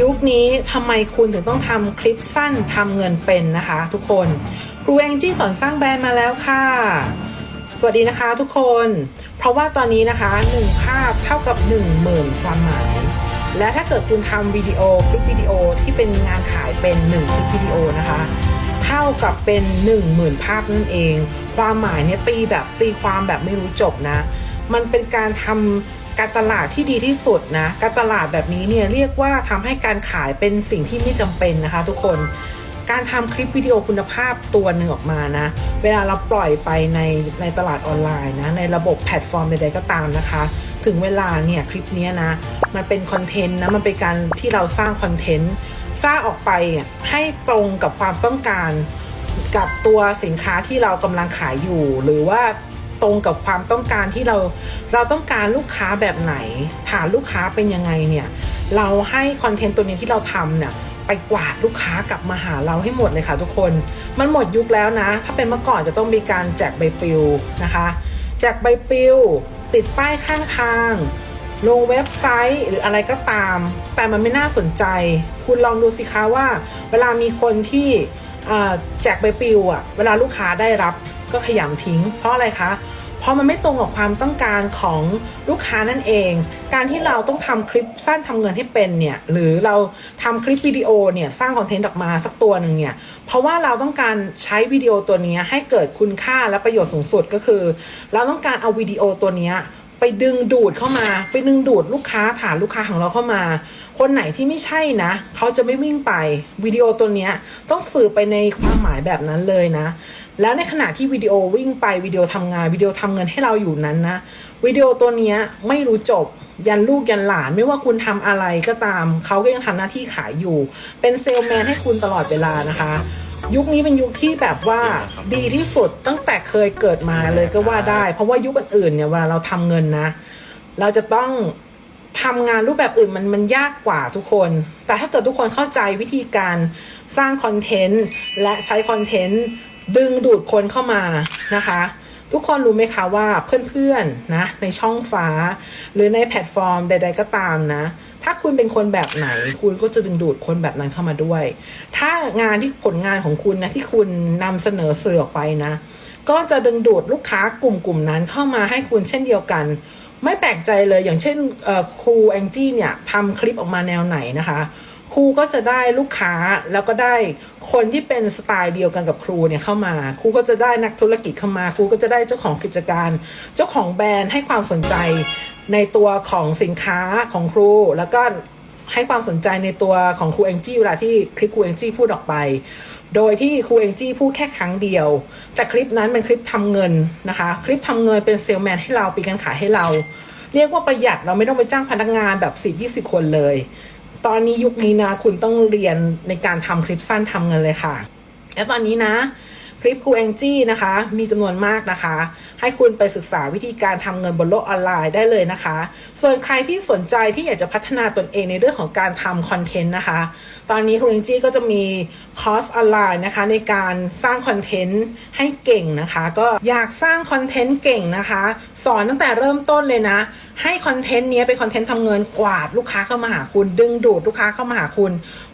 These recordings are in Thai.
ยุคนี้ทำไมคุณถึงต้องทำคลิปสั้นทำเงินเป็นนะคะ ทุกคนครูแองจี้สอนสร้างแบรนด์มาแล้วค่ะ สวัสดีนะคะทุกคน เพราะว่าตอนนี้นะคะ1ภาพเท่ากับ1 0,000 ความหมาย และถ้าเกิดคุณทำวิดีโอคลิปวิดีโอที่เป็นงานขายเป็น1คลิปวิดีโอนะคะ เท่ากับเป็น 10,000 ภาพนั่นเอง ความหมายเนี่ยตีแบบตีความแบบไม่รู้จบนะ มันเป็นการทำ การตลาดที่ดีที่สุดนะ การตลาดแบบนี้เนี่ยเรียกว่าทำให้การขายเป็นสิ่งที่ไม่จำเป็นนะคะ ทุกคน การทำคลิปวิดีโอคุณภาพตัวหนึ่งออกมานะ เวลาเราปล่อยไปในในตลาดออนไลน์นะ ในระบบแพลตฟอร์มใดๆก็ตามนะคะ ถึงเวลาเนี่ยคลิปนี้นะ มันเป็นคอนเทนต์นะ มันเป็นการที่เราสร้างคอนเทนต์สร้างออกไปให้ตรงกับความต้องการกับตัวสินค้าที่เรากำลังขายอยู่หรือว่า ตรงกับความต้องการที่เราเราต้องการลูกค้าแบบไหน ฐานลูกค้าเป็นยังไงเนี่ยเราให้คอนเทนต์ตัวนี้ที่เราทำเนี่ยไปกวาดลูกค้ากลับมาหาเราให้หมดเลยค่ะทุกคน มันหมดยุคแล้วนะ ถ้าเป็นเมื่อก่อนจะต้องมีการแจกใบปลิวนะคะแจกใบปลิว ติดป้ายข้างทาง ลงเว็บไซต์หรืออะไรก็ตาม แต่มันไม่น่าสนใจ คุณลองดูสิคะว่า เวลามีคนที่แจกใบปลิวอะเวลาลูกค้าได้รับก็ขยำทิ้ง เพราะอะไรคะ เพราะมันไม่ตรงกับความต้องการของลูกค้านั่นเอง การที่เราต้องทำคลิปสั้นทำเงินให้เป็นเนี่ยหรือเราทำคลิปวิดีโอเนี่ยสร้างคอนเทนต์ออกมาสักตัวหนึ่งเนี่ยเพราะว่าเราต้องการใช้วิดีโอตัวนี้ให้เกิดคุณค่าและประโยชน์สูงสุดก็คือ เราต้องการเอาวิดีโอตัวนี้ไปดึงดูดเข้ามา ไปดึงดูดลูกค้าฐานลูกค้าของเราเข้ามา คนไหนที่ไม่ใช่นะ เขาจะไม่วิ่งไปวิดีโอตัวเนี้ยต้องสื่อไปในความหมายแบบนั้นเลยนะ แล้วในขณะที่วิดีโอวิ่งไปวิดีโอทำงานวิดีโอทำเงินให้เราอยู่นั้นนะวิดีโอตัวเนี้ยไม่รู้จบยันลูกยันหลานไม่ว่าคุณทำอะไรก็ตาม เขาก็ยังทำหน้าที่ขายอยู่ เป็นเซลแมนให้คุณตลอดเวลานะคะ ยุคนี้เป็นยุคที่แบบว่าดีที่สุดตั้งแต่เคยเกิดมาเลยก็ว่าได้ เพราะว่ายุคอื่นๆเนี่ยเวลาเราทำเงินนะ เราจะต้องทำงานรูปแบบอื่นมันมันยากกว่าทุกคน แต่ถ้าเกิดทุกคนเข้าใจวิธีการสร้างคอนเทนต์และใช้คอนเทนต์ ดึงดูดคนเข้ามานะคะ ทุกคนรู้ไหมคะว่าเพื่อนๆนะในช่องฟ้า หรือในแพลตฟอร์มใด ๆ ก็ตามนะ ถ้าคุณเป็นคนแบบไหน คุณก็จะดึงดูดคนแบบนั้นเข้ามาด้วย ถ้างานที่ผลงานของคุณนะที่คุณนำเสนอสื่อออกไปนะ ก็จะดึงดูดลูกค้ากลุ่มกลุ่มนั้นเข้ามาให้คุณเช่นเดียวกัน ไม่แปลกใจเลยอย่างเช่นครูแองจี้เนี่ยทำคลิปออกมาแนวไหนนะคะ ครูก็จะได้ลูกค้าแล้วก็ได้คนที่เป็นสไตล์เดียวกันกับครูเนี่ยเข้ามา ครูก็จะได้นักธุรกิจเข้ามา ครูก็จะได้เจ้าของกิจการ เจ้าของแบรนด์ให้ความสนใจในตัวของสินค้าของครูแล้วก็ให้ความสนใจในตัวของครูแองจี้เวลาที่คลิปครูแองจี้พูดออกไป โดยที่ครูเองจี้พูดแค่ครั้งเดียว แต่คลิปนั้นเป็นคลิปทำเงินนะคะ คลิปทำเงินเป็นเซลแมนให้เราปีการขายให้เรา เรียกว่าประหยัดเราไม่ต้องไปจ้างพนักงานแบบสิบยี่สิบคนเลย ตอนนี้ยุคนี้นะ คุณต้องเรียนในการทำคลิปสั้นทำเงินเลยค่ะ และตอนนี้นะ คลิปครูแองจี้นะคะ มีจำนวนมากนะคะ ให้คุณไปศึกษาวิธีการทำเงินบนโลกออนไลน์ได้เลยนะคะ ส่วนใครที่สนใจที่อยากจะพัฒนาตนเองในเรื่องของการทำคอนเทนต์นะคะ ตอนนี้ครูแองจี้ก็จะมีคอร์สออนไลน์นะคะ ในการสร้างคอนเทนต์ให้เก่งนะคะ ก็อยากสร้างคอนเทนต์เก่งนะคะ สอนตั้งแต่เริ่มต้นเลยนะ ให้คอนเทนต์นี้เป็นคอนเทนต์ทำเงินกวาดลูกค้าเข้ามาหาคุณ ดึงดูดลูกค้าเข้ามาหาคุณ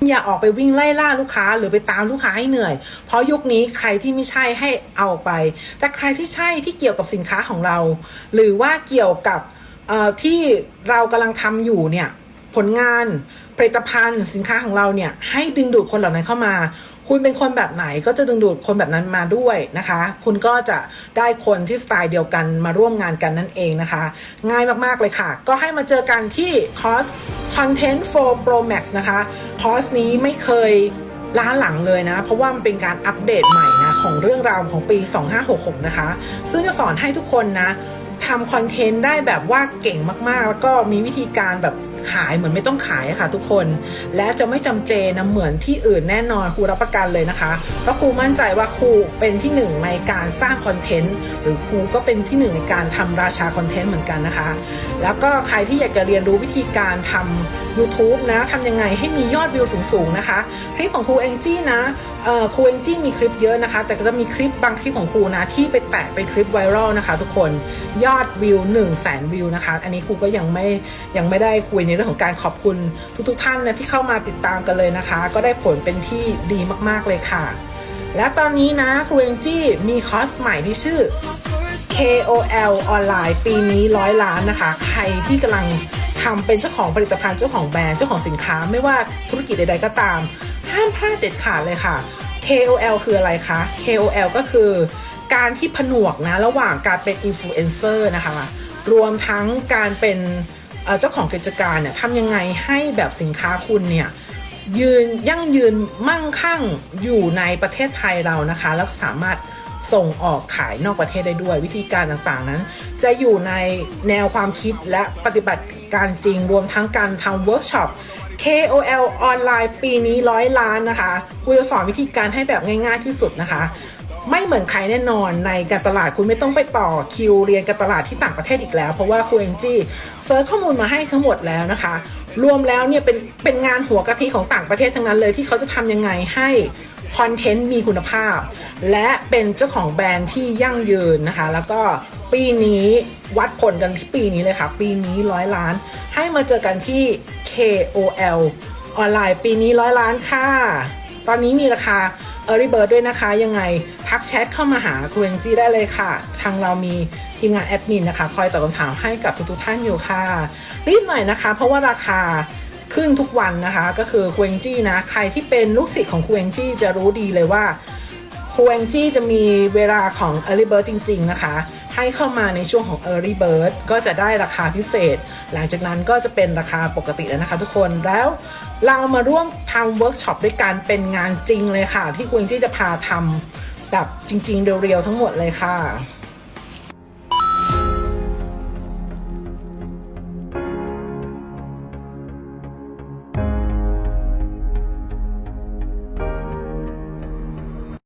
อย่าออกไปวิ่งไล่ล่าลูกค้าหรือไปตามลูกค้าให้เหนื่อย เพราะยุคนี้ใครที่ไม่ใช่ให้เอาไป แต่ใครที่ใช่ที่เกี่ยวกับสินค้าของเรา หรือว่าเกี่ยวกับที่เรากำลังทำอยู่เนี่ย ผลงานผลิตภัณฑ์สินค้าของเราเนี่ยให้ดึงดูดคนเหล่านั้นเข้ามา คุณเป็นคนแบบไหนก็จะดึงดูดคนแบบนั้นมาด้วยนะคะ คุณก็จะได้คนที่สไตล์เดียวกันมาร่วมงานกันนั่นเองนะคะ ง่ายมากๆเลยค่ะ ก็ให้มาเจอกันที่คอร์ส Content for Pro Max นะคะคอร์สนี้ไม่เคยล้าหลังเลยนะ เพราะว่ามันเป็นการอัปเดตใหม่นะของเรื่องราวของปี 2566 นะคะ ซึ่งจะสอนให้ทุกคนนะทำคอนเทนต์ได้แบบว่าเก่งมากๆ แล้วก็มีวิธีการแบบ ขายเหมือนไม่ต้องขายค่ะ ทุกคน และจะไม่จำเจนะเหมือนที่อื่นแน่นอนครูรับประกันเลยนะคะเพราะครูมั่นใจว่าครูเป็นที่หนึ่งในการสร้างคอนเทนต์หรือครูก็เป็นที่หนึ่งในการทำราชาคอนเทนต์เหมือนกันนะคะ แล้วก็ใครที่อยากจะเรียนรู้วิธีการทำ YouTube นะทำยังไงให้มียอดวิวสูงๆนะคะคลิปของครูเองจี้นะ เอ่อครูเองจี้มีคลิปเยอะนะคะ แต่ก็จะมีคลิปบางคลิปของครูนะ ที่ไปแตะเป็นคลิปไวรัลนะคะทุกคนยอดวิว1 0 0 0 0แสนวิวนะคะ อันนี้ครูก็ยังไม่ยังไม่ได้คุยในเรื่องของการขอบคุณทุกๆท่านนะที่เข้ามาติดตามกันเลยนะคะ ก็ได้ผลเป็นที่ดีมากๆเลยค่ะ และตอนนี้นะครูเองจี้มีคอร์สใหม่ที่ชื่อ KOL ออนไลน์ปีนี้ร้อยล้านนะคะ ใครที่กำลังทำเป็นเจ้าของผลิตภัณฑ์เจ้าของแบรนด์เจ้าของสินค้า ไม่ว่าธุรกิจใดๆก็ตาม ห้ามพลาดเด็ดขาดเลยค่ะ KOL คืออะไรคะ KOL ก็คือการที่ผนวกนะระหว่างการเป็นอินฟลูเอนเซอร์นะคะ รวมทั้งการเป็นเจ้าของกิจการเนี่ยทำยังไงให้แบบสินค้าคุณเนี่ยยืนยั่งยืนมั่งคั่งอยู่ในประเทศไทยเรานะคะ แล้วสามารถส่งออกขายนอกประเทศได้ด้วย วิธีการต่างๆนั้น จะอยู่ในแนวความคิดและปฏิบัติการจริงรวมทั้งการทำเวิร์กช็อป KOL ออนไลน์ปีนี้ร้อยล้านนะคะกูจะสอนวิธีการให้แบบง่ายๆที่สุดนะคะ ไม่เหมือนใครแน่นอนในการตลาดคุณไม่ต้องไปต่อคิวเรียนการตลาดที่ต่างประเทศอีกแล้ว เพราะว่าครูเองจี้เซิร์ชข้อมูลมาให้ทั้งหมดแล้วนะคะ รวมแล้วเนี่ยเป็นเป็นงานหัวกะทิของต่างประเทศทั้งนั้นเลยที่เขาจะทำยังไงให้คอนเทนต์มีคุณภาพ และเป็นเจ้าของแบรนด์ที่ยั่งยืนนะคะ แล้วก็ปีนี้วัดผลกันที่ปีนี้เลยค่ะ ปีนี้ร้อยล้าน ให้มาเจอกันที่ KOL ออนไลน์ปีนี้ร้อยล้านค่ะ ตอนนี้มีราคา Early Bird ด้วยนะคะยังไงทักแชทเข้ามาหาครูเองจีได้เลยค่ะ ทางเรามีทีมงานแอดมินนะคะ คอยตอบคำถามให้กับทุกๆท่านอยู่ค่ะ รีบหน่อยนะคะ เพราะว่าราคาขึ้นทุกวันนะคะ ก็คือครูเองจีนะ ใครที่เป็นลูกศิษย์ของครูเองจีจะรู้ดีเลยว่าครูแองจี้จะมีเวลาของ Early Bird จริง ๆ นะคะ ให้เข้ามาในช่วงของ Early Bird ก็จะได้ราคาพิเศษ หลังจากนั้นก็จะเป็นราคาปกติแล้วนะคะทุกคนแล้วเรามาร่วมทำเวิร์กช็อปด้วยกันเป็นงานจริงเลยค่ะ ที่คุณจี้จะพาทำแบบจริง ๆ เรียวๆทั้งหมดเลยค่ะ